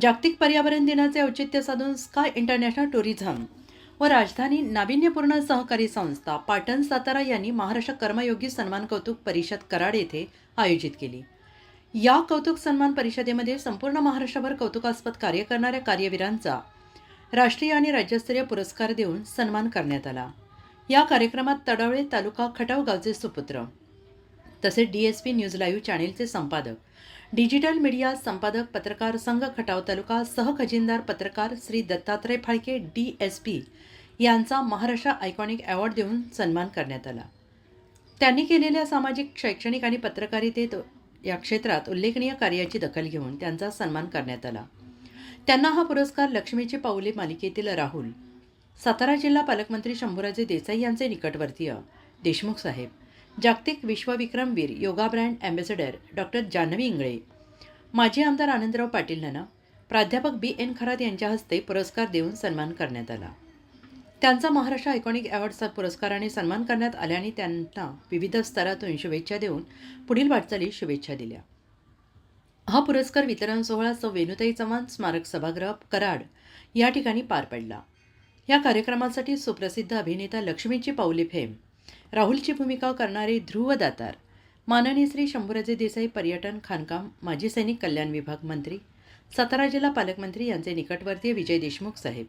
जागतिक पर्यावरण दिनाचे औचित्य साधून स्काय इंटरनॅशनल टुरिझम व राजधानी नाविन्यपूर्ण सहकारी संस्था पाटण सातारा यांनी महाराष्ट्र कर्मयोगी सन्मान कौतुक परिषद कराड येथे आयोजित केली. या कौतुक सन्मान परिषदेमध्ये संपूर्ण महाराष्ट्रभर कौतुकास्पद कार्य करणाऱ्या कार्यवीरांचा राष्ट्रीय आणि राज्यस्तरीय पुरस्कार देऊन सन्मान करण्यात आला. या कार्यक्रमात तडवळे तालुका खटाव गावचे सुपुत्र तसेच D S P news live चॅनेलचे संपादक डिजिटल मीडिया संपादक पत्रकार संघ खटाव तालुका सहखजिनदार पत्रकार Shri Dattatray Phalke D S P यांचा महाराष्ट्र आयकॉनिक अवॉर्ड देऊन सन्मान करण्यात आला. त्यांनी केलेल्या सामाजिक शैक्षणिक आणि पत्रकारितेत या क्षेत्रात उल्लेखनीय कार्याची दखल घेऊन त्यांचा सन्मान करण्यात आला. त्यांना हा पुरस्कार लक्ष्मीचे पाऊले मालिकेतील राहुल सातारा जिल्हा पालकमंत्री शंभूराजे देसाई यांचे निकटवर्तीय देशमुख साहेब जागतिक विश्वविक्रमवीर yoga brand ambassador doctor Janhavi Ingale. माजी आमदार आनंदराव पाटील यांना प्राध्यापक बी एन खरात यांच्या हस्ते पुरस्कार देऊन सन्मान करण्यात आला. त्यांचा महाराष्ट्र आयकॉनिक अवॉर्डचा पुरस्काराने सन्मान करण्यात आल्याने त्यांना विविध स्तरातून शुभेच्छा देऊन पुढील वाटचालीस शुभेच्छा दिल्या. हा पुरस्कार वितरण सोहळा सौ वेणुताई चव्हाण स्मारक सभागृह कराड या ठिकाणी पार पडला. या कार्यक्रमासाठी सुप्रसिद्ध अभिनेता लक्ष्मीची पाऊले फेम राहुलची भूमिका करणारे ध्रुव दातार माननीय श्री शंभूराजे देसाई पर्यटन खाणकाम माजी सैनिक कल्याण विभाग मंत्री सातारा जिल्हा पालकमंत्री यांचे निकटवर्तीय विजय देशमुख साहेब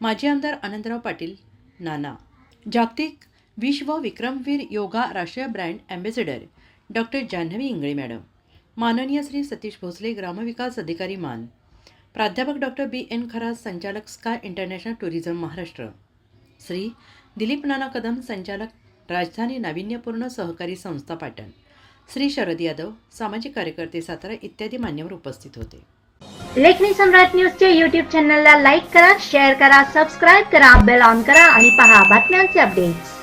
माजी आमदार आनंदराव पाटील नाना जागतिक विश्व विक्रमवीर योगा राष्ट्रीय brand ambassador doctor Janhavi Ingale madam माननीय श्री सतीश भोसले ग्रामविकास अधिकारी मान प्राध्यापक डॉक्टर बी एन खरा संचालक Sky International Tourism Maharashtra Shri Dilip Nana Kadam संचालक राजधानी नाविन्यपूर्ण सहकारी संस्था पाटण. श्री शरद यादव सामाजिक कार्यकर्ते सातारा इत्यादी मान्यवर उपस्थित होते. लेखनी सम्राट न्यूजच्या युट्यूब चॅनलला लाईक करा शेअर करा सबस्क्राईब करा बेल ऑन करा आणि पहा बातम्यांचे अपडेट्स